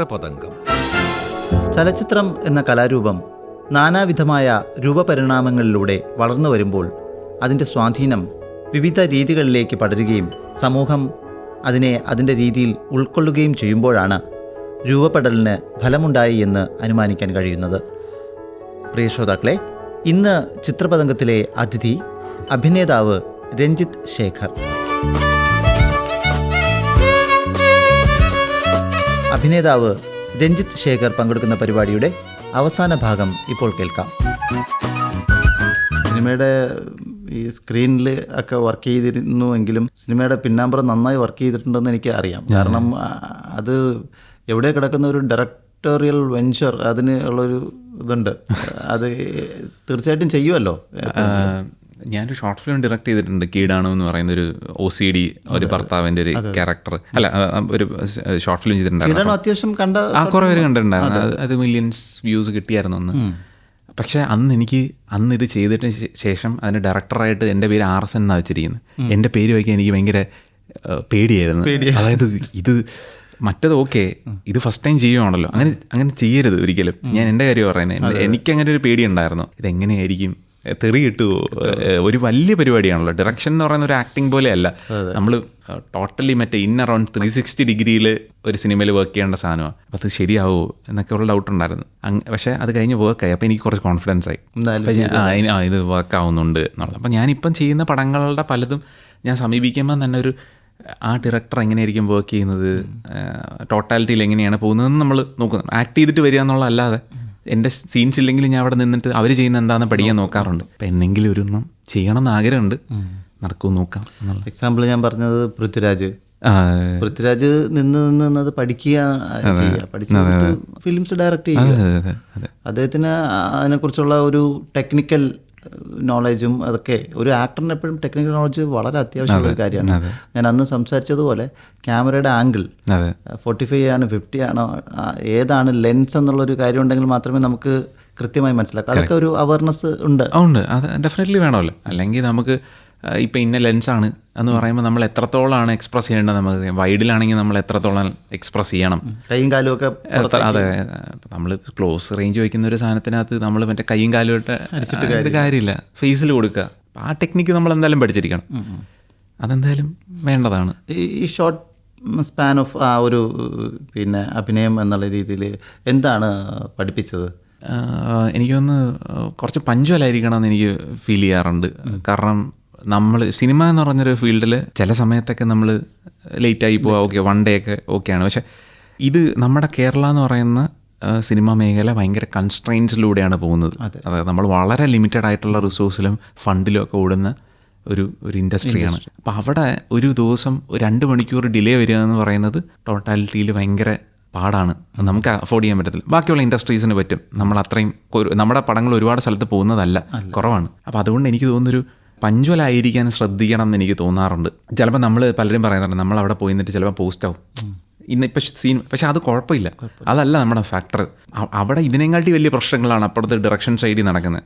ചിത്രപതംഗം ചലച്ചിത്രം എന്ന കലാരൂപം നാനാവിധമായ രൂപപരിണാമങ്ങളിലൂടെ വളർന്നു വരുമ്പോൾ അതിന്റെ സ്വാധീനം വിവിധ രീതികളിലേക്ക് പടരുകയും സമൂഹം അതിനെ അതിന്റെ രീതിയിൽ ഉൾക്കൊള്ളുകയും ചെയ്യുമ്പോഴാണ് രൂപപ്പെടലിന് ഫലമുണ്ടായി എന്ന് അനുമാനിക്കാൻ കഴിയുന്നത്. പ്രിയ ശ്രോതാക്കളെ ഇന്ന് ചിത്രപതംഗത്തിലെ അതിഥി അഭിനേതാവ് രഞ്ജിത്ത് ശേഖർ. അഭിനേതാവ് രഞ്ജിത്ത് ശേഖർ പങ്കെടുക്കുന്ന പരിപാടിയുടെ അവസാന ഭാഗം ഇപ്പോൾ കേൾക്കാം. സിനിമയുടെ ഈ സ്ക്രീനിൽ ഒക്കെ വർക്ക് ചെയ്തിരുന്നു എങ്കിലും സിനിമയുടെ പിന്നാമ്പുറം നന്നായി വർക്ക് ചെയ്തിട്ടുണ്ടെന്ന് എനിക്ക് അറിയാം. കാരണം അത് എവിടെ കിടക്കുന്ന ഒരു ഡയറക്ടോറിയൽ വെഞ്ചർ അതിന് ഉള്ളൊരു ഇതുണ്ട്. അത് തീർച്ചയായിട്ടും ചെയ്യുമല്ലോ ഞാനൊരു ഷോർട്ട് ഫിലിം ഡയറക്ട് ചെയ്തിട്ടുണ്ട്. കീടാണു എന്ന് പറയുന്ന ഒരു ഒ സി ഡി ഒരു ഭർത്താവിന്റെ ഒരു ക്യാരക്ടർ അല്ല ഒരു ഷോർട്ട് ഫിലിം ചെയ്തിട്ടുണ്ടായിരുന്നു. അത്യാവശ്യം കണ്ട ആ കുറേ പേര് കണ്ടിട്ടുണ്ടായിരുന്നു. അത് മില്യൺസ് വ്യൂസ് കിട്ടിയായിരുന്നു അന്ന്. പക്ഷേ അന്ന് എനിക്ക് അന്ന് ഇത് ചെയ്തിട്ട് ശേഷം അതിന് ഡയറക്ടറായിട്ട് എന്റെ പേര് ആർ എസ് എന്നാണ് വെച്ചിരിക്കുന്നത്. എന്റെ പേര് വയ്ക്കാൻ എനിക്ക് ഭയങ്കര പേടിയായിരുന്നു. അതായത് ഇത് മറ്റത് ഓക്കെ ഇത് ഫസ്റ്റ് ടൈം ചെയ്യുവാണല്ലോ. അങ്ങനെ അങ്ങനെ ചെയ്യരുത് ഒരിക്കലും. ഞാൻ എന്റെ കാര്യം പറയുന്നത് എനിക്ക് അങ്ങനെ ഒരു പേടി ഉണ്ടായിരുന്നു ഇതെങ്ങനെയായിരിക്കും? തെറി കിട്ടുമോ ഒരു വലിയ പരിപാടിയാണല്ലോ. ഡയറക്ഷൻ എന്ന് പറയുന്ന ഒരു ആക്ടിങ് പോലെയല്ല. നമ്മൾ ടോട്ടലി മറ്റേ ഇൻ അറൗണ്ട് ത്രീ സിക്സ്റ്റി ഡിഗ്രിയിൽ ഒരു സിനിമയിൽ വർക്ക് ചെയ്യേണ്ട സാധനമാണ് അപ്പം അത് ശരിയാവോ എന്നൊക്കെ ഉള്ള ഡൗട്ട് ഉണ്ടായിരുന്നു. പക്ഷേ അത് കഴിഞ്ഞ് ആയി. അപ്പോൾ എനിക്ക് കുറച്ച് കോൺഫിഡൻസ് ആയി. ആ ഇത് വർക്ക് ആവുന്നുണ്ട് എന്നുള്ളത്. അപ്പം ഞാനിപ്പം ചെയ്യുന്ന പടങ്ങളുടെ പലതും ഞാൻ സമീപിക്കുമ്പോൾ തന്നെ ഒരു ആ ഡയറക്ടർ എങ്ങനെയായിരിക്കും വർക്ക് ചെയ്യുന്നത് ടോട്ടാലിറ്റിയിൽ എങ്ങനെയാണ് പോകുന്നതെന്ന് നമ്മൾ നോക്കുന്നത് ആക്ട് ചെയ്തിട്ട് വരിക എന്നുള്ളതല്ലാതെ എന്റെ സീൻസ് ഇല്ലെങ്കിൽ ഞാൻ അവിടെ നിന്നിട്ട് അവർ ചെയ്യുന്ന എന്താണെന്ന് പഠിക്കാൻ നോക്കാറുണ്ട്. അപ്പം എന്തെങ്കിലും ഒരു എണ്ണം ചെയ്യണം എന്ന് ആഗ്രഹമുണ്ട്. നടക്കും നോക്കാം എന്നുള്ള എക്സാമ്പിൾ ഞാൻ പറഞ്ഞത് പൃഥ്വിരാജ്. പൃഥ്വിരാജ് നിന്ന് നിന്ന് നിന്നത് പഠിക്കുക ചെയ്യുക. പഠിച്ച് ഫിലിംസ് ഡയറക്റ്റ് ചെയ്യുക. അദ്ദേഹത്തിന് അതിനെക്കുറിച്ചുള്ള ഒരു ടെക്നിക്കൽ നോളജും അതൊക്കെ. ഒരു ആക്ടറിന് എപ്പോഴും ടെക്നിക്കൽ നോളജ് വളരെ അത്യാവശ്യമുള്ള ഒരു കാര്യമാണ്. ഞാൻ അന്ന് സംസാരിച്ചതുപോലെ ക്യാമറയുടെ ആംഗിൾ ഫോർട്ടി ഫൈവ് ആണ് ഫിഫ്റ്റി ആണോ ഏതാണ് ലെൻസ് എന്നുള്ളൊരു കാര്യം ഉണ്ടെങ്കിൽ മാത്രമേ നമുക്ക് കൃത്യമായി മനസ്സിലാക്കാം. അതൊക്കെ ഒരു അവയർനെസ് ഉണ്ട്. ഉണ്ട്. അത് ഡെഫിനറ്റ്ലി വേണമല്ലോ. അല്ലെങ്കിൽ നമുക്ക് ഇപ്പം ഇന്ന ലെൻസാണ് എന്ന് പറയുമ്പോൾ നമ്മൾ എത്രത്തോളമാണ് എക്സ്പ്രസ് ചെയ്യേണ്ടത് നമുക്ക്? വൈഡിലാണെങ്കിൽ നമ്മൾ എത്രത്തോളം എക്സ്പ്രസ് ചെയ്യണം? കൈയും കാലും ഒക്കെ അതെ നമ്മൾ ക്ലോസ് റേഞ്ച് വയ്ക്കുന്ന ഒരു സാധനത്തിനകത്ത് നമ്മൾ മറ്റേ കൈയും കാലും ഇട്ട് അടിച്ചിട്ട് കാര്യമില്ല. ഫേസിൽ കൊടുക്കുക. ആ ടെക്നിക്ക് നമ്മൾ എന്തായാലും പഠിച്ചിരിക്കണം. അതെന്തായാലും വേണ്ടതാണ്. ഈ ഷോർട്ട് സ്പാൻ ഓഫ് ആ ഒരു പിന്നെ അഭിനയം എന്നുള്ള രീതിയിൽ എന്താണ് പഠിപ്പിച്ചത്? എനിക്കൊന്ന് കുറച്ച് പഞ്ച്വലായിരിക്കണം എന്ന് എനിക്ക് ഫീൽ ചെയ്യാറുണ്ട്. കാരണം നമ്മൾ സിനിമ എന്ന് പറഞ്ഞൊരു ഫീൽഡിൽ ചില സമയത്തൊക്കെ നമ്മൾ ലേറ്റായി പോവാം ഓക്കെ വൺ ഡേ ഒക്കെ ഓക്കെയാണ് പക്ഷേ ഇത് നമ്മുടെ കേരള എന്ന് പറയുന്ന സിനിമാ മേഖല ഭയങ്കര കൺസ്ട്രെയിൻസിലൂടെയാണ് പോകുന്നത്. അതായത് നമ്മൾ വളരെ ലിമിറ്റഡ് ആയിട്ടുള്ള റിസോഴ്സിലും ഫണ്ടിലും ഒക്കെ ഓടുന്ന ഒരു ഒരു ഇൻഡസ്ട്രിയാണ് അപ്പോൾ അവിടെ ഒരു ദിവസം രണ്ട് മണിക്കൂർ ഡിലേ വരിക എന്ന് പറയുന്നത് ടോട്ടാലിറ്റിയിൽ ഭയങ്കര പാടാണ്. നമുക്ക് അഫോർഡ് ചെയ്യാൻ പറ്റത്തില്ല. ബാക്കിയുള്ള ഇൻഡസ്ട്രീസിന് പറ്റും. നമ്മൾ അത്രയും നമ്മുടെ പടങ്ങൾ ഒരുപാട് സ്ഥലത്ത് പോകുന്നതല്ല. കുറവാണ്. അപ്പോൾ അതുകൊണ്ട് എനിക്ക് തോന്നുന്നൊരു പഞ്ച്വലായിരിക്കാൻ ശ്രദ്ധിക്കണം എന്ന് എനിക്ക് തോന്നാറുണ്ട്. ചിലപ്പോൾ നമ്മൾ പലരും പറയുന്നുണ്ട് നമ്മൾ അവിടെ പോയി നിന്നിട്ട് ചിലപ്പോൾ പോസ്റ്റ് ആവും. ഇന്ന് ഇപ്പം സീൻ പക്ഷെ അത് കുഴപ്പമില്ല. അതല്ല നമ്മുടെ ഫാക്ടർ അവിടെ ഇതിനെക്കാട്ടി വലിയ പ്രശ്നങ്ങളാണ് അപ്പുറത്തെ ഡയറക്ഷൻ സൈഡിൽ നടക്കുന്നത്.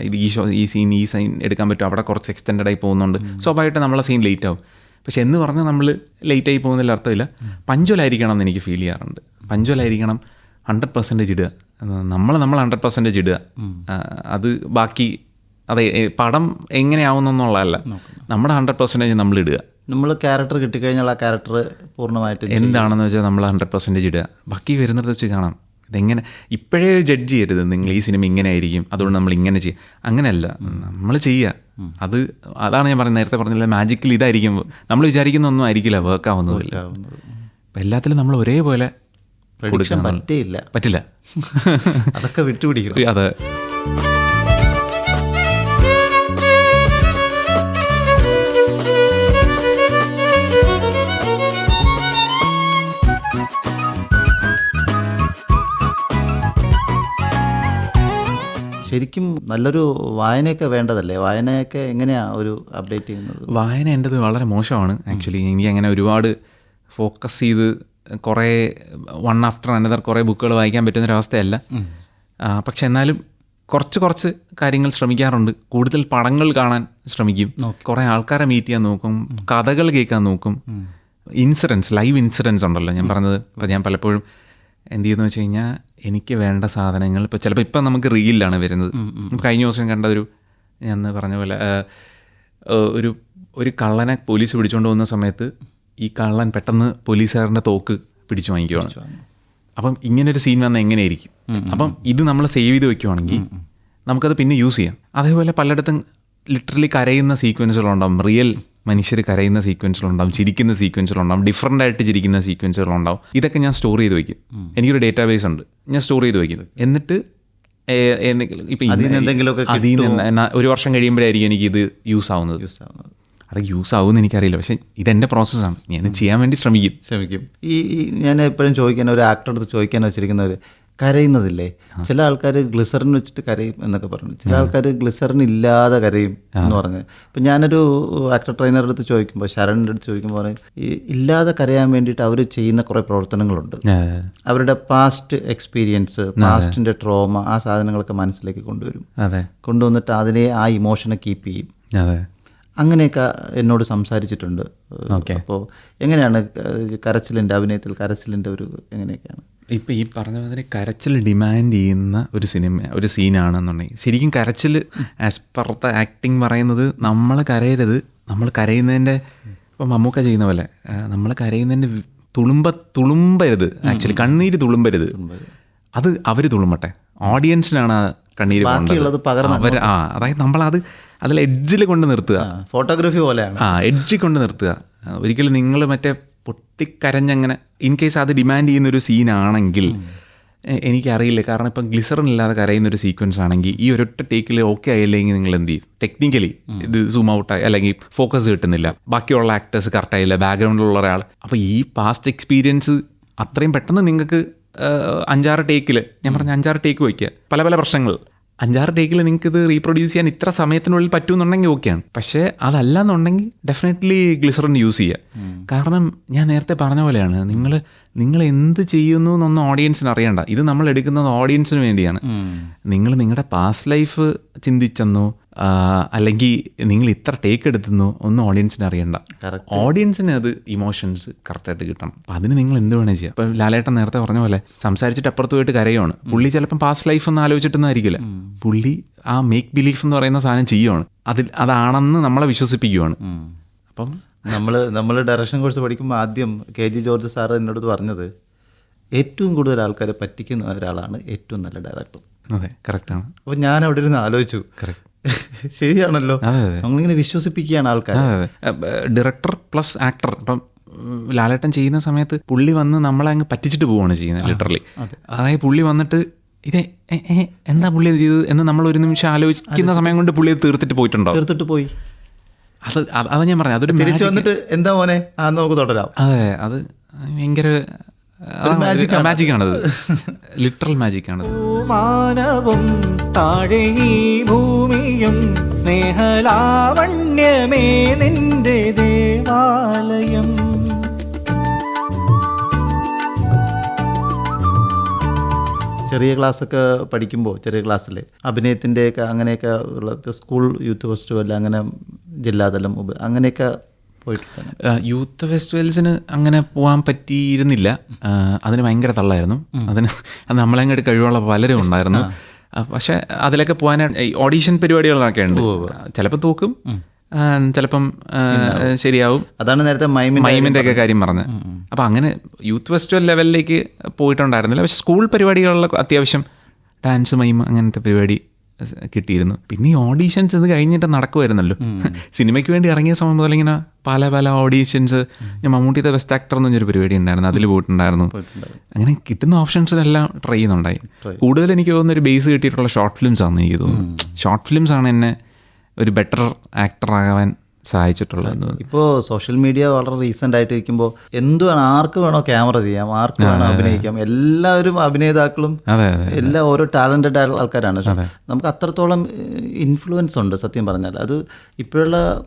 ഇത് ഈ ഷോ ഈ സീൻ ഈ സൈൻ എടുക്കാൻ പറ്റും. അവിടെ കുറച്ച് എക്സ്റ്റെൻഡ് ആയി പോകുന്നുണ്ട്. സ്വാഭാവികമായിട്ട് നമ്മളെ സീൻ ലേറ്റ് ആവും. പക്ഷെ എന്ന് പറഞ്ഞാൽ നമ്മൾ ലേറ്റ് ആയി പോകുന്നതിൽ അർത്ഥമില്ല. പഞ്ചോലായിരിക്കണം എന്ന് എനിക്ക് ഫീൽ ചെയ്യാറുണ്ട്. പഞ്ചോലായിരിക്കണം ഹൺഡ്രഡ് പെർസെന്റേജ് ഇടുക. നമ്മൾ നമ്മൾ ഹൺഡ്രഡ് പെർസെന്റേജ് ഇടുക. അത് ബാക്കി അതെ പടം എങ്ങനെയാവുന്നുള്ളതല്ല നമ്മുടെ ഹൺഡ്രഡ് പെർസെന്റേജ് നമ്മൾ ഇടുക നമ്മൾ ക്യാരക്ടർ കിട്ടിക്കഴിഞ്ഞാൽ ആ ക്യാരക്ടർ പൂർണമായിട്ട് എന്താണെന്ന് വെച്ചാൽ നമ്മൾ ഹൺഡ്രഡ് പെർസെന്റേജ് ഇടുക. ബാക്കി വരുന്നത് വെച്ച് കാണാം. ഇതെങ്ങനെ ഇപ്പോഴേ ജഡ്ജ് ചെയ്യരുത്. നിങ്ങൾ ഈ സിനിമ ഇങ്ങനെ ആയിരിക്കും അതുകൊണ്ട് നമ്മൾ ഇങ്ങനെ ചെയ്യുക അങ്ങനെയല്ല. നമ്മൾ ചെയ്യുക. അത് അതാണ് ഞാൻ പറയുന്നത് നേരത്തെ പറഞ്ഞില്ല മാജിക്കിൽ ഇതായിരിക്കും. നമ്മൾ വിചാരിക്കുന്ന ഒന്നും ആയിരിക്കില്ല വർക്ക് ആവുന്നതില്ല അപ്പം എല്ലാത്തിലും നമ്മൾ ഒരേപോലെ പറ്റേയില്ല. പറ്റില്ല. അതൊക്കെ വിട്ടുപിടിക്കണം. അതെ. ശരിക്കും നല്ലൊരു വായനയൊക്കെ വേണ്ടതല്ലേ? വായനയൊക്കെ എങ്ങനെയാ ഒരു അപ്ഡേറ്റ് ചെയ്യുന്നത്? വായന എന്റെത് വളരെ മോശമാണ്. ആക്ച്വലി എനിക്ക് അങ്ങനെ ഒരുപാട് ഫോക്കസ് ചെയ്ത് കുറേ വൺ ആഫ്റ്റർ അനദർ കുറേ ബുക്കുകൾ വായിക്കാൻ പറ്റുന്നൊരവസ്ഥയല്ല പക്ഷെ എന്നാലും കുറച്ച് കുറച്ച് കാര്യങ്ങൾ ശ്രമിക്കാറുണ്ട്. കൂടുതൽ പടങ്ങൾ കാണാൻ ശ്രമിക്കും. കുറേ ആൾക്കാരെ മീറ്റ് ചെയ്യാൻ നോക്കും. കഥകൾ കേൾക്കാൻ നോക്കും. ഇൻസിഡൻസ് ലൈവ് ഇൻസിഡൻസ് ഉണ്ടല്ലോ ഞാൻ പറഞ്ഞത്. ഞാൻ പലപ്പോഴും എന്ത് ചെയ്യുന്നു വെച്ച് കഴിഞ്ഞാൽ എനിക്ക് വേണ്ട സാധനങ്ങൾ ഇപ്പോൾ ചിലപ്പോൾ ഇപ്പം നമുക്ക് റീലിലാണ് വരുന്നത്. കഴിഞ്ഞ ദിവസം കണ്ട ഒരു ഞാൻ പറഞ്ഞ പോലെ ഒരു ഒരു കള്ളനെ പോലീസ് പിടിച്ചുകൊണ്ട് പോകുന്ന സമയത്ത് ഈ കള്ളൻ പെട്ടെന്ന് പോലീസുകാരന്റെ തോക്ക് പിടിച്ചു വാങ്ങിക്കുവാണ്. അപ്പം ഇങ്ങനൊരു സീൻ വന്നാൽ എങ്ങനെയായിരിക്കും? അപ്പം ഇത് നമ്മൾ സേവ് ചെയ്ത് വെക്കുവാണെങ്കിൽ നമുക്കത് പിന്നെ യൂസ് ചെയ്യാം. അതേപോലെ പലയിടത്തും ലിറ്ററലി കരയുന്ന സീക്വൻസുകളുണ്ടാവും. റിയൽ മനുഷ്യർ കരയുന്ന സീക്വൻസുകളുണ്ടാവും ചിരിക്കുന്ന സീക്വൻസുകളുണ്ടാവും ഡിഫറന്റ് ആയിട്ട് ചിരിക്കുന്ന സീക്വൻസുകളുണ്ടാവും ഇതൊക്കെ ഞാൻ സ്റ്റോർ ചെയ്ത് വയ്ക്കും എനിക്കൊരു ഡേറ്റാബേസ് ഉണ്ട്. ഞാൻ സ്റ്റോർ ചെയ്ത് വയ്ക്കും എന്നിട്ട് എന്തെങ്കിലും ഇപ്പം ഒരു വർഷം കഴിയുമ്പോഴായിരിക്കും എനിക്ക് ഇത് യൂസ് ആവുന്നത്. യൂസ് ആവുന്നത്. അത് യൂസ് ആവുമെന്ന് എനിക്കറിയില്ല. പക്ഷേ ഇതെന്റെ പ്രോസസ്സാണ് ഞാൻ ചെയ്യാൻ വേണ്ടി ശ്രമിക്കും. ശ്രമിക്കും. ഈ ഞാൻ എപ്പോഴും ചോദിക്കാൻ ഒരു ആക്ടർ അടുത്ത് ചോദിക്കാൻ വെച്ചിരിക്കുന്നവർ കരയുന്നതില്ലേ? ചില ആൾക്കാർ ഗ്ലിസറിൻ വെച്ചിട്ട് കരയും എന്നൊക്കെ പറഞ്ഞു. ചില ആൾക്കാർ ഗ്ലിസറിൻ ഇല്ലാതെ കരയും എന്ന് പറഞ്ഞു. ഇപ്പം ഞാനൊരു ആക്ടർ ട്രെയിനറുടെ അടുത്ത് ചോദിക്കുമ്പോൾ ശരണിന്റെ അടുത്ത് ചോദിക്കുമ്പോൾ പറയും ഈ ഇല്ലാതെ കരയാൻ വേണ്ടിയിട്ട് അവർ ചെയ്യുന്ന കുറേ പ്രവർത്തനങ്ങളുണ്ട്. അവരുടെ പാസ്റ്റ് എക്സ്പീരിയൻസ് പാസ്റ്റിന്റെ ട്രോമ ആ സാധനങ്ങളൊക്കെ മനസ്സിലേക്ക് കൊണ്ടുവരും. കൊണ്ടുവന്നിട്ട് അതിനെ ആ ഇമോഷനെ കീപ്പ് ചെയ്യും. അങ്ങനെയൊക്കെ എന്നോട് സംസാരിച്ചിട്ടുണ്ട്. അപ്പോൾ എങ്ങനെയാണ് കരച്ചിലിന്റെ അഭിനയത്തിൽ കരച്ചിലിന്റെ ഒരു എങ്ങനെയൊക്കെയാണ്? ഇപ്പം ഈ പറഞ്ഞ മാതിരി കരച്ചിൽ ഡിമാൻഡ് ചെയ്യുന്ന ഒരു സിനിമ ഒരു സീനാണെന്നുണ്ടെങ്കിൽ ശരിക്കും കരച്ചിൽ ആസ് പെർ ദ ആക്ടിങ് പറയുന്നത് നമ്മൾ കരയരുത്. നമ്മൾ കരയുന്നതിന്റെ ഇപ്പം മമ്മൂക്ക ചെയ്യുന്ന പോലെ നമ്മൾ കരയുന്നതിന്റെ തുളുമ്പ തുളുമ്പരുത്. ആക്ച്വലി കണ്ണീര് തുളുമ്പരുത്. അത് അവർ തുളുമ്പട്ടെ. ഓഡിയൻസിനാണ് ആ കണ്ണീര് ബാക്കിയുള്ളത് പകർന്ന് അവർ ആ അതായത് നമ്മളത് അതിൽ എഡ്ജിൽ കൊണ്ട് നിർത്തുക. ഫോട്ടോഗ്രാഫി പോലെയാണ്. ആ എഡ്ജിൽ കൊണ്ട് നിർത്തുക. ഒരിക്കലും നിങ്ങൾ മറ്റേ പൊട്ടിക്കരഞ്ഞങ്ങനെ ഇൻ കേസ് അത് ഡിമാൻഡ് ചെയ്യുന്ന ഒരു സീനാണെങ്കിൽ എനിക്കറിയില്ല. കാരണം ഇപ്പം ഗ്ലിസറിൻ ഇല്ലാതെ കരയുന്ന ഒരു സീക്വൻസ് ആണെങ്കിൽ ഈ ഒരൊറ്റ ടേക്കിൽ ഓക്കെ ആയില്ലെങ്കിൽ നിങ്ങൾ എന്ത് ചെയ്യും ടെക്നിക്കലി ഇത് സൂം ഔട്ട് ആയി അല്ലെങ്കിൽ ഫോക്കസ് കിട്ടുന്നില്ല. ബാക്കിയുള്ള ആക്ടേഴ്സ് കറക്റ്റ് ആയില്ല ബാക്ക്ഗ്രൗണ്ടിലുള്ള ഒരാൾ അപ്പോൾ ഈ പാസ്റ്റ് എക്സ്പീരിയൻസ് അത്രയും പെട്ടെന്ന് നിങ്ങൾക്ക് അഞ്ചാറ് ടേക്കിൽ ഞാൻ പറഞ്ഞ അഞ്ചാറ് ടേക്ക് വയ്ക്കുക. പല പല പ്രശ്നങ്ങൾ. അഞ്ചാറ് ടേക്കിൽ നിങ്ങൾക്ക് ഇത് റീപ്രൊഡ്യൂസ് ചെയ്യാൻ ഇത്ര സമയത്തിനുള്ളിൽ പറ്റുമെന്നുണ്ടെങ്കിൽ ഓക്കെയാണ് പക്ഷേ അതല്ല എന്നുണ്ടെങ്കിൽ ഡെഫിനറ്റ്ലി ഗ്ലിസറിൻ യൂസ് ചെയ്യുക കാരണം ഞാൻ നേരത്തെ പറഞ്ഞ പോലെയാണ് നിങ്ങൾ നിങ്ങൾ എന്ത് ചെയ്യുന്നു എന്നൊന്നും ഓഡിയൻസിന് അറിയണ്ട. ഇത് നമ്മൾ എടുക്കുന്നത് ഓഡിയൻസിന് വേണ്ടിയാണ്. നിങ്ങൾ നിങ്ങളുടെ പാസ്റ്റ് ലൈഫ് ചിന്തിച്ചെന്നോ അല്ലെങ്കിൽ നിങ്ങൾ ഇത്ര ടേക്ക് എടുത്തുന്നു ഒന്നും ഓഡിയൻസിന് അറിയണ്ട. ഓഡിയൻസിന് അത് ഇമോഷൻസ് കറക്റ്റായിട്ട് കിട്ടണം. അപ്പം അതിന് നിങ്ങൾ എന്ത് വേണേ ചെയ്യാം. ഇപ്പം ലാലേട്ടൻ നേരത്തെ പറഞ്ഞ പോലെ സംസാരിച്ചിട്ട് അപ്പുറത്ത് പോയിട്ട് കരയുവാണ്. പുള്ളി ചിലപ്പം പാസ്റ്റ് ലൈഫ് ഒന്നും ആലോചിച്ചിട്ടൊന്നും ആയിരിക്കില്ല പുള്ളി ആ മേക്ക് ബിലീഫ് എന്ന് പറയുന്ന സാധനം ചെയ്യുവാണ്. അതിൽ അതാണെന്ന് നമ്മളെ വിശ്വസിപ്പിക്കുവാണ്. അപ്പം നമ്മൾ നമ്മൾ ഡയറക്ഷൻ കോഴ്സ് പഠിക്കുമ്പോൾ ആദ്യം കെ ജി ജോർജ് സാറ് എന്നോട് പറഞ്ഞത് ഏറ്റവും കൂടുതൽ ആൾക്കാരെ പറ്റിക്കുന്ന ഒരാളാണ് ഏറ്റവും നല്ല ഡയറക്ടർ അതെ കറക്റ്റാണ് അപ്പോൾ ഞാൻ അവിടെ ഇരുന്ന് ആലോചിച്ചു. കറക്റ്റ് ശരിയാണല്ലോ. നമ്മളിങ്ങനെ വിശ്വസിപ്പിക്കുകയാണ് ആൾക്കാർ ഡയറക്ടർ പ്ലസ് ആക്ടർ ഇപ്പം ലാലേട്ടൻ ചെയ്യുന്ന സമയത്ത് പുള്ളി വന്ന് നമ്മളെ അങ്ങ് പറ്റിച്ചിട്ട് പോവുകയാണ് ചെയ്യുന്നത് ലിറ്ററലി അതായത് പുള്ളി വന്നിട്ട് ഇത് എന്താ പുള്ളി ഇത് ചെയ്തത് എന്ന് നമ്മൾ ഒരു നിമിഷം ആലോചിക്കുന്ന സമയം കൊണ്ട് പുള്ളി തീർത്തിട്ട് പോയിട്ടുണ്ടോ തീർത്തിട്ട് പോയി. അത് അത് ഞാൻ പറഞ്ഞത് അതൊരു തിരിച്ചു വന്നിട്ട് എന്താ മോനെ? ആ നമുക്ക് തുടരാം അതെ അത് ഭയങ്കര മാജിക്കാണത് ലിറ്ററൽ മാജിക്കാണത് മാനവും താഴെ ഈ ഭൂമിയും സ്നേഹലാവണ്യമേ നിന്റെ ദേവാലയം. ചെറിയ ക്ലാസ്സൊക്കെ പഠിക്കുമ്പോൾ ചെറിയ ക്ലാസ്സിൽ അഭിനയത്തിന്റെയൊക്കെ അങ്ങനെയൊക്കെ ഉള്ള സ്കൂൾ യൂത്ത് ഫെസ്റ്റിവൽ അങ്ങനെ ജില്ലാതലം അങ്ങനെയൊക്കെ പോയിട്ടുണ്ട് യൂത്ത് ഫെസ്റ്റിവൽസിന് അങ്ങനെ പോകാൻ പറ്റിയിരുന്നില്ല. അതിന് ഭയങ്കര തള്ളായിരുന്നു. അതിന് അത് നമ്മളെങ്ങോട്ട് കഴിവുള്ള പലരും ഉണ്ടായിരുന്നു. പക്ഷേ അതിലൊക്കെ പോകാനായിട്ട് ഓഡീഷൻ പരിപാടികളൊക്കെ ഉണ്ട്. ചിലപ്പോൾ തോക്കും. ചിലപ്പം ശരിയാവും. അതാണ് നേരത്തെ മൈമിന്റെ ഒക്കെ കാര്യം പറഞ്ഞത്. അപ്പം അങ്ങനെ യൂത്ത് ഫെസ്റ്റിവൽ ലെവലിലേക്ക് പോയിട്ടുണ്ടായിരുന്നില്ല. പക്ഷെ സ്കൂൾ പരിപാടികളിലൊക്കെ അത്യാവശ്യം ഡാൻസ് മൈം അങ്ങനത്തെ പരിപാടി കിട്ടിയിരുന്നു. പിന്നെ ഈ ഓഡീഷൻസ് ഇത് കഴിഞ്ഞിട്ട് നടക്കുമായിരുന്നല്ലോ സിനിമയ്ക്ക് വേണ്ടി ഇറങ്ങിയ സമയം മുതൽ ഇങ്ങനെ പല പല ഓഡീഷൻസ് ഞാൻ മമ്മൂട്ടിയുടെ ബെസ്റ്റ് ആക്ടർ എന്ന് പറഞ്ഞൊരു പരിപാടി ഉണ്ടായിരുന്നു. അതിൽ പോയിട്ടുണ്ടായിരുന്നു. അങ്ങനെ കിട്ടുന്ന ഓപ്ഷൻസിലെല്ലാം ട്രൈ ചെയ്യുന്നുണ്ടായി. കൂടുതൽ എനിക്ക് തോന്നുന്ന ഒരു ബേസ് കിട്ടിയിട്ടുള്ള ഷോർട്ട് ഫിലിംസ് ആണെന്ന് എനിക്ക് തോന്നുന്നു. ഷോർട്ട് ഫിലിംസ് ആണ് എന്നെ ഒരു ബെറ്റർ ആക്ടർ ആകാൻ സഹായിച്ചിട്ടുള്ളത് ഇപ്പോൾ സോഷ്യൽ മീഡിയ വളരെ റീസെന്റ് ആയിട്ട് ഇരിക്കുമ്പോൾ എന്ത് വേണം ആർക്ക് വേണോ ക്യാമറ ചെയ്യാം ആർക്ക് വേണോ അഭിനയിക്കാം. എല്ലാവരും അഭിനേതാക്കളും എല്ലാ ഓരോ ടാലന്റഡ് ആയിട്ടുള്ള ആൾക്കാരാണ്. നമുക്ക് അത്രത്തോളം ഇൻഫ്ലുവൻസ് ഉണ്ട് സത്യം പറഞ്ഞാൽ അത് ഇപ്പോഴുള്ള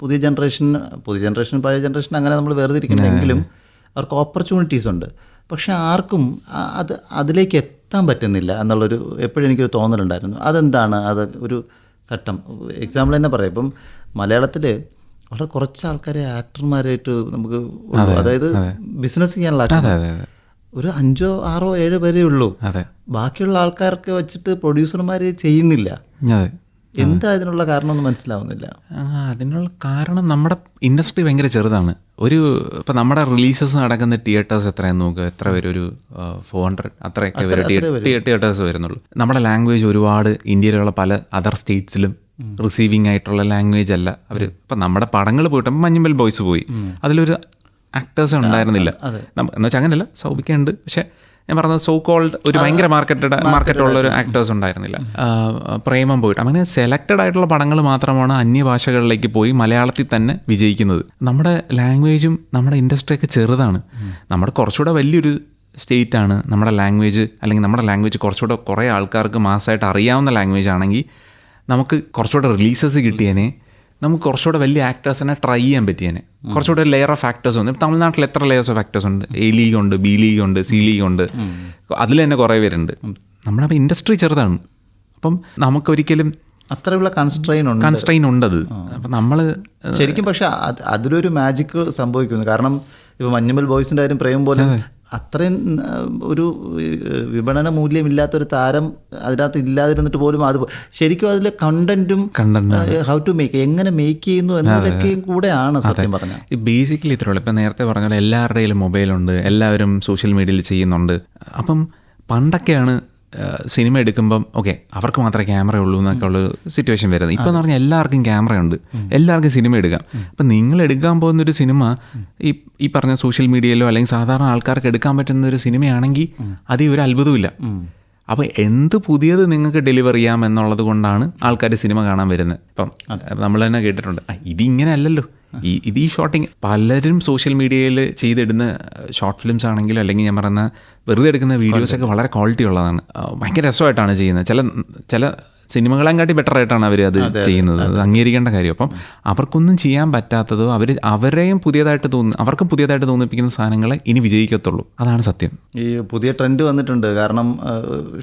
പുതിയ ജനറേഷൻ പുതിയ ജനറേഷൻ പഴയ ജനറേഷൻ അങ്ങനെ നമ്മൾ വേർതിരിക്കുന്നെങ്കിലും അവർക്ക് ഓപ്പർച്യൂണിറ്റീസ് ഉണ്ട്. പക്ഷെ ആർക്കും അത് അതിലേക്ക് എത്താൻ പറ്റുന്നില്ല എന്നുള്ളൊരു എപ്പോഴും എനിക്കൊരു തോന്നലുണ്ടായിരുന്നു. അതെന്താണ്? അത് ഒരു ഘട്ടം. എക്സാമ്പിൾ തന്നെ പറയാം. ഇപ്പം മലയാളത്തിൽ വളരെ കുറച്ച് ആൾക്കാരെ ആക്ടർമാരായിട്ട് നമുക്ക് അതായത് ബിസിനസ് ചെയ്യാനുള്ള ഒരു അഞ്ചോ ആറോ ഏഴോ പേരേ ഉള്ളൂ. ബാക്കിയുള്ള ആൾക്കാരൊക്കെ വെച്ചിട്ട് പ്രൊഡ്യൂസർമാർ ചെയ്യുന്നില്ല. എന്താ അതിനുള്ള കാരണം ഒന്നും മനസ്സിലാവുന്നില്ല. അതിനുള്ള കാരണം നമ്മുടെ ഇൻഡസ്ട്രി ഭയങ്കര ചെറുതാണ്. ഒരു ഇപ്പം നമ്മുടെ റിലീസസ് നടക്കുന്ന തിയേറ്റേഴ്സ് എത്രയെന്ന് നോക്കുക എത്ര പേര് ഒരു ഫോർ ഹൺഡ്രഡ് അത്രയൊക്കെ വരെ. തിയേറ്റേഴ്സ് വരുന്നുള്ളൂ. നമ്മുടെ ലാംഗ്വേജ് ഒരുപാട് ഇന്ത്യയിലുള്ള പല അതർ സ്റ്റേറ്റ്സിലും റിസീവിംഗ് ആയിട്ടുള്ള ലാംഗ്വേജ് അല്ല. അവർ ഇപ്പം നമ്മുടെ പടങ്ങൾ പോയിട്ട് മഞ്ഞുമ്പൽ ബോയ്സ് പോയി. അതിലൊരു ആക്ടേഴ്സ് ഉണ്ടായിരുന്നില്ല. എന്നുവെച്ചാൽ എന്ന് വെച്ചാൽ അങ്ങനെയല്ല സൗഭിക്കുണ്ട് പക്ഷേ ഞാൻ പറഞ്ഞത് സോ കോൾഡ് ഒരു ഭയങ്കര മാർക്കറ്റഡ് മാർക്കറ്റുള്ള ഒരു ആക്ടേഴ്സ് ഉണ്ടായിരുന്നില്ല. പ്രേമം പോയിട്ട്. അങ്ങനെ സെലക്റ്റഡ് ആയിട്ടുള്ള പടങ്ങൾ മാത്രമാണ് അന്യഭാഷകളിലേക്ക് പോയി മലയാളത്തിൽ തന്നെ വിജയിക്കുന്നത്. നമ്മുടെ ലാംഗ്വേജും നമ്മുടെ ഇൻഡസ്ട്രിയൊക്കെ ചെറുതാണ്. നമ്മുടെ കുറച്ചുകൂടെ വലിയൊരു സ്റ്റേറ്റ് ആണ്. നമ്മുടെ ലാംഗ്വേജ് അല്ലെങ്കിൽ നമ്മുടെ ലാംഗ്വേജ് കുറച്ചുകൂടെ കുറേ ആൾക്കാർക്ക് മാസമായിട്ട് അറിയാവുന്ന ലാംഗ്വേജ് ആണെങ്കിൽ നമുക്ക് കുറച്ചുകൂടെ റിലീസസ് കിട്ടിയേനെ. നമുക്ക് കുറച്ചുകൂടെ വലിയ ആക്ടേഴ്സിനെ ട്രൈ ചെയ്യാൻ പറ്റിയേനെ കുറച്ചുകൂടെ ലെയർ ഓഫ് ആക്ടേഴ്സ് ഉണ്ട്. ഇപ്പം തമിഴ്നാട്ടിൽ എത്ര ലെയേഴ്സ് ഓഫ് ആക്ടേഴ്സ് ഉണ്ട്? എ ലീഗ് ഉണ്ട് ബി ലീഗ് ഉണ്ട് സി ലീഗ് ഉണ്ട്. അതിൽ തന്നെ കുറേ പേരുണ്ട്. നമ്മുടെ അപ്പം ഇൻഡസ്ട്രി ചെറുതാണ്. അപ്പം നമുക്കൊരിക്കലും അത്രയുള്ള കൺസ്ട്രെയിൻ ഉണ്ട്. കൺസ്ട്രെയിൻ ഉണ്ടത്. അപ്പം നമ്മൾ ശരിക്കും പക്ഷെ അതിലൊരു മാജിക് സംഭവിക്കുന്നു. കാരണം ഇപ്പൊ മഞ്ഞുമൽ ബോയ്സിന്റെ കാര്യം പ്രേം പോലെ അത്രയും ഒരു വിപണന മൂല്യമില്ലാത്തൊരു താരം അതിനകത്ത് ഇല്ലാതിരുന്നിട്ട് പോലും അത് ശരിക്കും അതിലെ കണ്ടന്റും ഹൗ ടു മേക്ക് എങ്ങനെ മേക്ക് ചെയ്യുന്നു എന്നതൊക്കെയും കൂടെയാണ് സത്യം പറഞ്ഞത് ബേസിക്കലി ഇത്രേ ഉള്ളൂ. ഇപ്പം നേരത്തെ പറഞ്ഞ പോലെ എല്ലാവരുടെയും മൊബൈലുണ്ട് എല്ലാവരും സോഷ്യൽ മീഡിയയിൽ ചെയ്യുന്നുണ്ട്. അപ്പം പണ്ടൊക്കെയാണ് സിനിമ എടുക്കുമ്പം ഓക്കെ അവർക്ക് മാത്രമേ ക്യാമറ ഉള്ളൂ എന്നൊക്കെ ഉള്ള സിറ്റുവേഷൻ വരുന്നത്. ഇപ്പം എന്ന് പറഞ്ഞാൽ എല്ലാവർക്കും ക്യാമറയുണ്ട്. എല്ലാവർക്കും സിനിമ എടുക്കാം. അപ്പം നിങ്ങൾ എടുക്കാൻ പോകുന്നൊരു സിനിമ ഈ ഈ പറഞ്ഞ സോഷ്യൽ മീഡിയയിലോ അല്ലെങ്കിൽ സാധാരണ ആൾക്കാർക്ക് എടുക്കാൻ പറ്റുന്ന ഒരു സിനിമയാണെങ്കിൽ അതിൽ ഒരു അത്ഭുതമില്ല അപ്പോൾ എന്ത് പുതിയത് നിങ്ങൾക്ക് ഡെലിവർ ചെയ്യാം എന്നുള്ളത് കൊണ്ടാണ് ആൾക്കാർ സിനിമ കാണാൻ വരുന്നത്. ഇപ്പം നമ്മൾ തന്നെ കേട്ടിട്ടുണ്ട്. "ആ, ഇതിങ്ങനെ അല്ലല്ലോ. ഈ ഇത് ഈ ഷോട്ടിങ് പലരും സോഷ്യൽ മീഡിയയിൽ ചെയ്തിടുന്ന ഷോർട്ട് ഫിലിംസ് ആണെങ്കിലും അല്ലെങ്കിൽ ഞാൻ പറയുന്ന വെറുതെ എടുക്കുന്ന വീഡിയോസൊക്കെ വളരെ ക്വാളിറ്റി ഉള്ളതാണ്. ഭയങ്കര രസമായിട്ടാണ് ചെയ്യുന്നത്. ചില ചില സിനിമകളെയും കാട്ടി ബെറ്റർ ആയിട്ടാണ് അവർ അത് ചെയ്യുന്നത്. അത് അംഗീകരിക്കേണ്ട കാര്യം. അപ്പം അവർക്കൊന്നും ചെയ്യാൻ പറ്റാത്തതോ അവർ അവരെയും പുതിയതായിട്ട് തോന്നി അവർക്കും പുതിയതായിട്ട് തോന്നിപ്പിക്കുന്ന സാധനങ്ങളെ ഇനി വിജയിക്കത്തുള്ളൂ. അതാണ് സത്യം. ഈ പുതിയ ട്രെൻഡ് വന്നിട്ടുണ്ട്. കാരണം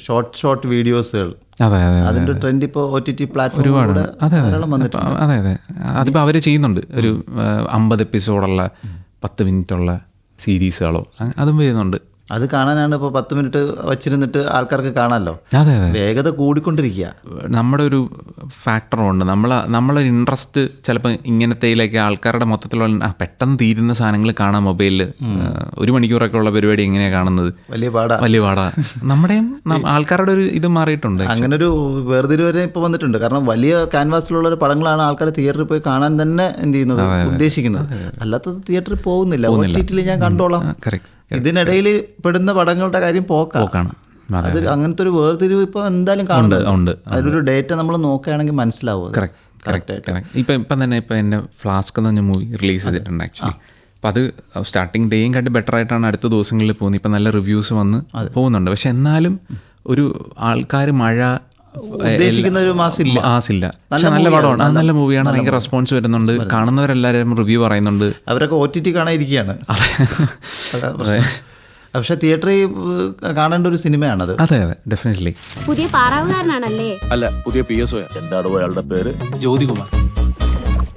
ഷോർട്ട് ഷോർട്ട് വീഡിയോസുകൾ അതെ അതെ അതിന്റെ ട്രെൻഡ് ഇപ്പോൾ ഒ ടി ടി പ്ലാറ്റ്ഫോം ഒരുപാട്. അതെ അതെ. അതെ അതെ. അതിപ്പോൾ അവർ ചെയ്യുന്നുണ്ട്. ഒരു അമ്പത് എപ്പിസോഡുള്ള പത്ത് മിനിറ്റുള്ള സീരീസുകളോ അതും വരുന്നുണ്ട്. അത് കാണാനാണ് ഇപ്പോൾ പത്ത് മിനിറ്റ് വച്ചിരുന്നിട്ട് ആൾക്കാർക്ക് കാണാമല്ലോ അതെ അതെ. വേഗത കൂടിക്കൊണ്ടിരിക്കുക നമ്മുടെ ഒരു ഫാക്ടറുണ്ട് നമ്മൾ നമ്മളൊരു ഇൻട്രസ്റ്റ് ചിലപ്പോൾ ഇങ്ങനത്തേയിലേക്ക് ആൾക്കാരുടെ മൊത്തത്തിലുള്ള ആ, പെട്ടെന്ന് തീരുന്ന സാധനങ്ങൾ കാണാം മൊബൈലിൽ ഒരു മണിക്കൂറൊക്കെ ഉള്ള പരിപാടി എങ്ങനെയാണ് കാണുന്നത്? വലിയ പാടാ. വലിയ പാടാ. നമ്മുടെയും ആൾക്കാരുടെ ഒരു ഇത് മാറിയിട്ടുണ്ട്. അങ്ങനെ ഒരു വേർതിരിവ് വരെ ഇപ്പോൾ വന്നിട്ടുണ്ട്. കാരണം വലിയ ക്യാൻവാസിലുള്ള ഒരു പടങ്ങളാണ് ആൾക്കാർ തിയേറ്ററിൽ പോയി കാണാൻ തന്നെ എന്ത് ചെയ്യുന്നത്? ഉദ്ദേശിക്കുന്നത്. അല്ലാത്തത് തിയേറ്ററിൽ പോകുന്നില്ല. ഞാൻ കണ്ടോളാം. കറക്റ്റ് ഇതിനിടയിൽ പെടുന്ന പടങ്ങളുടെ കാര്യം പോക്കാം. പോക്കാണ്. അത് അങ്ങനത്തെ ഒരു വേർതിരിവ് ഇപ്പോൾ എന്തായാലും കാണുന്നുണ്ട്. അതിലൊരു ഡേറ്റ നമ്മൾ നോക്കുകയാണെങ്കിൽ മനസ്സിലാവും ഇപ്പൊ ഇപ്പൊ കറക്റ്റ് ഇപ്പം ഇപ്പം തന്നെ ഇപ്പം എന്റെ ഫ്ലാസ്ക് എന്ന് പറഞ്ഞ മൂവി റിലീസ് ചെയ്തിട്ടുണ്ട് ആക്ച്വലി അപ്പം അത് സ്റ്റാർട്ടിങ് ഡേയും കണ്ട് ബെറ്റർ ആയിട്ടാണ് അടുത്ത ദിവസങ്ങളിൽ പോകുന്നത്. ഇപ്പം നല്ല റിവ്യൂസ് വന്ന് പോകുന്നുണ്ട്. പക്ഷെ എന്നാലും ഒരു ആൾക്കാർ മഴ ഉദ്ദേശിക്കുന്ന ഒരു മാസില്ല. ഇല്ല മാസില്ല. പക്ഷെ നല്ല പടമാണ്. അത് നല്ല മൂവിയാണ് ഭയങ്കര റെസ്പോൺസ് വരുന്നുണ്ട്. കാണുന്നവരെല്ലാവരും റിവ്യൂ പറയുന്നുണ്ട്. അവരൊക്കെ ഒ ടി ടി കാണാതിരിക്കുകയാണ് പക്ഷെ തിയേറ്ററിൽ കാണേണ്ട ഒരു സിനിമയാണത്. അതെ അതെ. ഡെഫിനറ്റ്ലി പുതിയ പാറാവുകാരനാണല്ലേ? അല്ല പുതിയ പി എസ് എന്താണ് അയാളുടെ പേര്? ജ്യോതികുമാർ.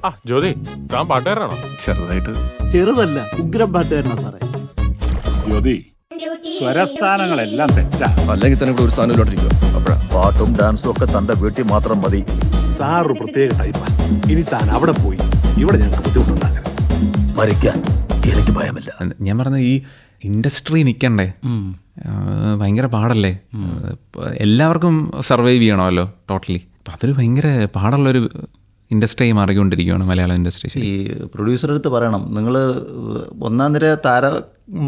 ആ ജ്യോതി താൻ പാട്ടുകാരനാണോ? ചെറുതായിട്ട്. ചെറുതല്ല ഉഗ്രം പാട്ടുകാരനാ സാറേ. ജ്യോതി. സ്വരസ്ഥാനങ്ങളെല്ലാം തെറ്റാ. അല്ലെങ്കിൽ തന്നെ ഒരു സ്ഥാനമില്ലോട്ടിരിക്കുക അപ്പോഴാ പാട്ടും ഡാൻസും ഒക്കെ തന്റെ വീട്ടിൽ മാത്രം മതി. സാർ ഒരു പ്രത്യേക ടൈപ്പാ ഇനി താൻ അവിടെ പോയി ഇവിടെ ഞങ്ങൾക്ക് ബുദ്ധിമുട്ടുണ്ടാകരുത് മരിക്കാൻ എനിക്ക് ഭയമില്ല. ഞാൻ പറഞ്ഞ ഈ ഇൻഡസ്ട്രി നിൽക്കണ്ടേ ഭയങ്കര പാടല്ലേ? എല്ലാവർക്കും സർവൈവ് ചെയ്യണമല്ലോ ടോട്ടലി. അപ്പം അതൊരു ഭയങ്കര പാടുള്ളൊരു ഇൻഡസ്ട്രിയായി മാറിക്കൊണ്ടിരിക്കുകയാണ് മലയാളം ഇൻഡസ്ട്രി ഈ പ്രൊഡ്യൂസർ അടുത്ത് പറയണം നിങ്ങൾ ഒന്നാം നിര താര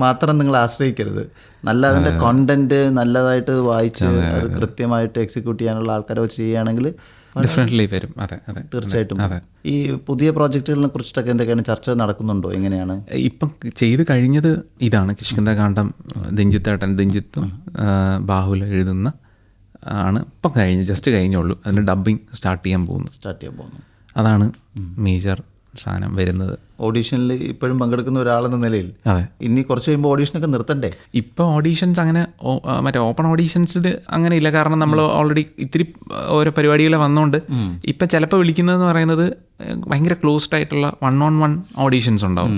മാത്രം നിങ്ങൾ ആശ്രയിക്കരുത്. നല്ല അതിന്റെ കോണ്ടന്റ് നല്ലതായിട്ട് വായിച്ച് അത് കൃത്യമായിട്ട് എക്സിക്യൂട്ട് ചെയ്യാനുള്ള ആൾക്കാരെ വെച്ച് ചെയ്യുകയാണെങ്കിൽ ഡിഫറെന്റ്ലി വരും. അതെ അതെ. തീർച്ചയായിട്ടും. അതെ. ഈ പുതിയ പ്രോജക്റ്റുകളെ കുറിച്ചിട്ടൊക്കെ എന്തൊക്കെയാണ് ചർച്ച നടക്കുന്നുണ്ടോ? എങ്ങനെയാണ്? ഇപ്പം ചെയ്ത് കഴിഞ്ഞത് ഇതാണ്. കിഷ്കിന്ത കാണ്ഡം ദിഞ്ചിത്തേട്ടൻ ദിഞ്ചിത്തും ബാഹുല എഴുതുന്ന ആണ്. ഇപ്പം കഴിഞ്ഞ് ജസ്റ്റ് കഴിഞ്ഞുള്ളൂ അതിന്റെ ഡബ്ബിങ് സ്റ്റാർട്ട് ചെയ്യാൻ പോകുന്നു. സ്റ്റാർട്ട് ചെയ്യാൻ പോകുന്നു. അതാണ് മേജർ സാധനം വരുന്നത്. ഓഡീഷനിൽ ഇപ്പോഴും പങ്കെടുക്കുന്ന ഒരാളെന്ന നിലയിൽ അതെ. ഇനി കുറച്ച് കഴിയുമ്പോൾ ഓഡീഷനൊക്കെ നിർത്തണ്ടേ? ഇപ്പോൾ ഓഡീഷൻസ് അങ്ങനെ മറ്റേ ഓപ്പൺ ഓഡീഷൻസിൽ അങ്ങനെ ഇല്ല. കാരണം നമ്മൾ ഓൾറെഡി ഇത്തിരി ഓരോ പരിപാടികൾ വന്നുകൊണ്ട് ഇപ്പം ചിലപ്പോൾ വിളിക്കുന്നതെന്ന് പറയുന്നത് ഭയങ്കര ക്ലോസ്ഡ് ആയിട്ടുള്ള വൺ ഓൺ വൺ ഓഡീഷൻസ് ഉണ്ടാവും.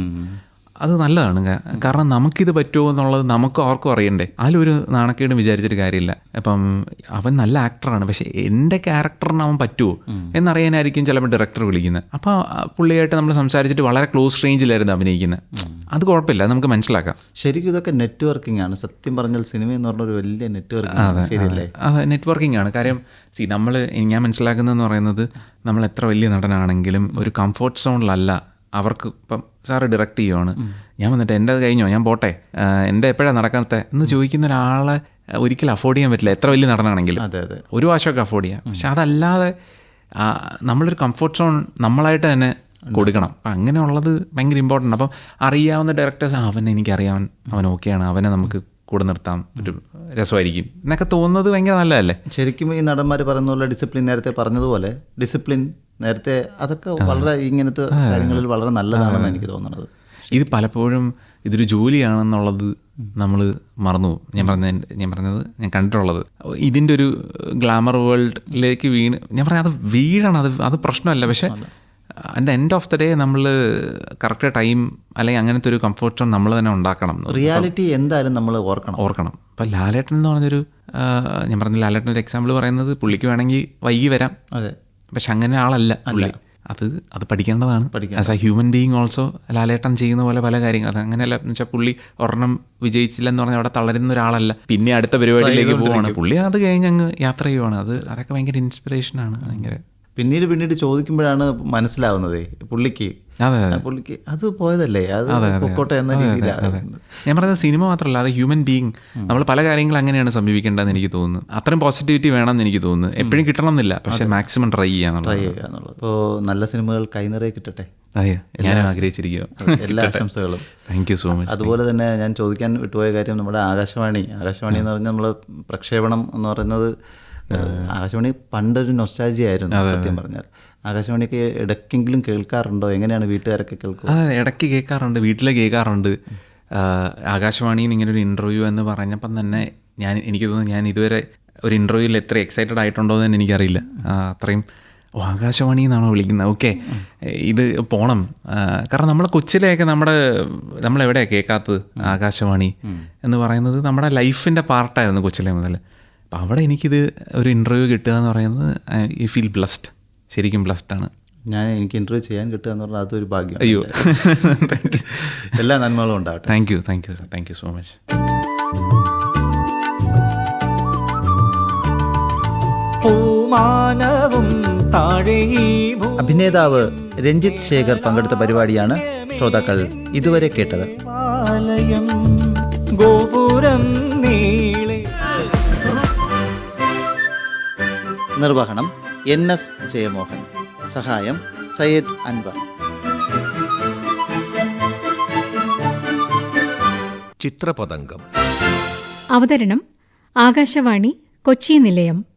അത് നല്ലതാണ്. കാരണം നമുക്കിത് പറ്റുമോ എന്നുള്ളത് നമുക്ക് ആർക്കും അറിയണ്ടേ. അതിലൊരു നാണക്കേട് വിചാരിച്ചിട്ട് കാര്യമില്ല. അപ്പം അവൻ നല്ല ആക്ടറാണ് പക്ഷെ എന്റെ ക്യാരക്ടറിന് അവൻ പറ്റുമോ എന്നറിയാനായിരിക്കും ചിലപ്പോൾ ഡയറക്ടർ വിളിക്കുന്നത്. അപ്പോൾ പുള്ളിയായിട്ട് നമ്മൾ സംസാരിച്ചിട്ട് വളരെ ക്ലോസ് റേഞ്ചിലായിരുന്നു അഭിനയിക്കുന്നത്. അത് കുഴപ്പമില്ല. നമുക്ക് മനസ്സിലാക്കാം. ശരിക്കും ഇതൊക്കെ നെറ്റ്വർക്കിംഗ് ആണ്. സത്യം പറഞ്ഞാൽ സിനിമ എന്ന് പറഞ്ഞ ഒരു വലിയ നെറ്റ്വർക്കിംഗ് ശരിയല്ലേ? അതെ. നെറ്റ്വർക്കിംഗ് ആണ്. കാര്യം സി നമ്മൾ ഞാൻ മനസ്സിലാക്കുന്നതെന്ന് പറയുന്നത് നമ്മൾ എത്ര വലിയ നടനാണെങ്കിലും ഒരു കംഫർട്ട് സോണിലല്ല അവർക്ക് ഇപ്പം സാറ് ഡയറക്റ്റ് ചെയ്യുവാണ്. ഞാൻ വന്നിട്ട് എന്റെ അത് കഴിഞ്ഞോ? ഞാൻ പോട്ടെ. എന്റെ എപ്പോഴാണ് നടക്കാത്ത? എന്ന് ചോദിക്കുന്ന ഒരാളെ ഒരിക്കലും അഫോർഡ് ചെയ്യാൻ പറ്റില്ല. എത്ര വലിയ നടനാണെങ്കിലും. അതെ അതെ. ഒരു പ്രാവശ്യമൊക്കെ അഫോർഡ് ചെയ്യാം. പക്ഷെ അതല്ലാതെ നമ്മളൊരു കംഫർട്ട് സോൺ നമ്മളായിട്ട് തന്നെ കൊടുക്കണം. അപ്പം അങ്ങനെയുള്ളത് ഭയങ്കര ഇമ്പോർട്ടന്റ് അപ്പം അറിയാവുന്ന ഡയറക്ടേഴ്സ് അവനെ എനിക്കറിയാവൻ അവൻ ഓക്കെയാണ് അവനെ നമുക്ക് കൂടെ നിർത്താം ഒരു രസമായിരിക്കും. എന്നൊക്കെ തോന്നുന്നത് ഭയങ്കര നല്ലതല്ലേ? ശരിക്കും ഈ നടന്മാർ പറയുന്ന പോലെ ഡിസിപ്ലിൻ നേരത്തെ പറഞ്ഞതുപോലെ ഡിസിപ്ലിൻ നേരത്തെ അതൊക്കെ വളരെ ഇങ്ങനത്തെ കാര്യങ്ങളിൽ വളരെ നല്ലതാണെന്ന് എനിക്ക് തോന്നുന്നത് ഇത് പലപ്പോഴും ഇതൊരു ജോലിയാണെന്നുള്ളത് നമ്മൾ മറന്നു. ഞാൻ പറഞ്ഞ ഞാൻ പറഞ്ഞത് ഞാൻ കണ്ടിട്ടുള്ളത്. ഇതിന്റെ ഒരു ഗ്ലാമർ വേൾഡിലേക്ക് വീണ് ഞാൻ പറഞ്ഞത് അത് വീഴണം. അത് അത് പ്രശ്നമല്ല. പക്ഷേ അതിന്റെ എൻഡ് ഓഫ് ദ ഡേ നമ്മൾ കറക്റ്റ് ടൈം അല്ലെങ്കിൽ അങ്ങനത്തെ ഒരു കംഫർട്ട് സോൺ നമ്മൾ തന്നെ ഉണ്ടാക്കണം. റിയാലിറ്റി എന്തായാലും നമ്മൾ ഓർക്കണം. ഓർക്കണം. ഇപ്പം ലാലേട്ടൻ എന്ന് പറഞ്ഞൊരു ഞാൻ പറഞ്ഞ ലാലേട്ടൻ ഒരു എക്സാമ്പിൾ പറയുന്നത് പുള്ളിക്ക് വേണമെങ്കിൽ വൈകി വരാം. അതെ. പക്ഷെ അങ്ങനെ ആളല്ല അല്ല. അത് അത് പഠിക്കേണ്ടതാണ്. As a human being also Lalettan ചെയ്യുന്ന പോലെ പല കാര്യങ്ങൾ. അത് അങ്ങനെയല്ല. എന്ന് വെച്ചാൽ പുള്ളി ഒരെണ്ണം വിജയിച്ചില്ലെന്ന് പറഞ്ഞാൽ അവിടെ തളരുന്ന ഒരാളല്ല. പിന്നെ അടുത്ത പരിപാടിയിലേക്ക് പോവാണ്. പുള്ളി അത് കഴിഞ്ഞ് അങ്ങ് യാത്ര ചെയ്യുവാണ്. അത് അതൊക്കെ ഭയങ്കര ഇൻസ്പിറേഷനാണ് ഭയങ്കര പിന്നീട് പിന്നീട് ചോദിക്കുമ്പോഴാണ് മനസ്സിലാവുന്നത് പുള്ളിക്ക് പുള്ളിക്ക് അത് പോയതല്ലേ? അത് പൊക്കോട്ടെ എന്ന രീതിയിലാണ് ഞാൻ പറയുന്നത് സിനിമ മാത്രമല്ല അത് ഹ്യൂമൻ ബീങ് നമ്മൾ പല കാര്യങ്ങളും അങ്ങനെയാണ് സമീപിക്കേണ്ടതെന്ന് എനിക്ക് തോന്നുന്നു. അത്രയും പോസിറ്റിവിറ്റി വേണമെന്ന് എനിക്ക് തോന്നുന്നു. എപ്പോഴും കിട്ടണം എന്നില്ല പക്ഷെ മാക്സിമം ട്രൈ ചെയ്യാന്നുള്ളത് എന്നുള്ളത്. ഇപ്പോൾ നല്ല സിനിമകൾ കൈനിറയെ കിട്ടട്ടെ? ഞാൻ ആഗ്രഹിച്ചിരിക്കുക എല്ലാ ആശംസകളും. താങ്ക് യു സോ മച്ച് അതുപോലെ തന്നെ ഞാൻ ചോദിക്കാൻ വിട്ടുപോയ കാര്യം നമ്മുടെ ആകാശവാണി. ആകാശവാണി എന്ന് പറഞ്ഞാൽ നമ്മൾ പ്രക്ഷേപണം എന്ന് പറയുന്നത് ആകാശവാണി പണ്ടൊരു നൊസ്റ്റാജി ആയിരുന്നു സത്യം പറഞ്ഞാൽ. ആകാശവാണിയൊക്കെ ഇടയ്ക്കെങ്കിലും കേൾക്കാറുണ്ടോ? എങ്ങനെയാണ് വീട്ടുകാരൊക്കെ കേൾക്കുക? ഇടയ്ക്ക് കേൾക്കാറുണ്ട്. വീട്ടിലെ കേൾക്കാറുണ്ട്. ആകാശവാണിയിൽ ഇങ്ങനെ ഒരു ഇന്റർവ്യൂ എന്ന് പറഞ്ഞപ്പം തന്നെ ഞാൻ എനിക്ക് തോന്നുന്നു ഞാൻ ഇതുവരെ ഒരു ഇന്റർവ്യൂവിൽ എത്ര എക്സൈറ്റഡ് ആയിട്ടുണ്ടോ എന്ന് തന്നെ എനിക്കറിയില്ല. അത്രയും ഓ ആകാശവാണി എന്നാണോ വിളിക്കുന്നത്? ഓക്കെ. ഇത് പോണം. കാരണം നമ്മളെ കൊച്ചിലെയൊക്കെ നമ്മുടെ നമ്മളെവിടെയാണ് കേൾക്കാത്തത്? ആകാശവാണി എന്ന് പറയുന്നത് നമ്മുടെ ലൈഫിന്റെ പാർട്ടായിരുന്നു കൊച്ചിലെ മുതൽ അപ്പോൾ അവിടെ എനിക്കിത് ഒരു ഇന്റർവ്യൂ കിട്ടുക എന്ന് പറയുന്നത് ഐ ഫീൽ ബ്ലസ്ഡ് ശരിക്കും ബ്ലസ്ഡ് ആണ്. ഞാൻ എനിക്ക് ഇന്റർവ്യൂ ചെയ്യാൻ കിട്ടുക എന്ന് പറഞ്ഞാൽ അതൊരു ഭാഗ്യം അയ്യോ. എല്ലാ നന്മകളും ഉണ്ടാവട്ടെ thank you thank you thank you so much അഭിനേതാവ് Ranjith Shekhar പങ്കെടുത്ത പരിപാടിയാണ് ശ്രോതാക്കൾ ഇതുവരെ കേട്ടത്. ഗോപുരം നീളെ. നിർവഹണം എൻ എസ് ജയമോഹൻ. സഹായം സയ്യദ് അൻവർ. ചിത്രപതംഗം. അവതരണം ആകാശവാണി കൊച്ചി നിലയം.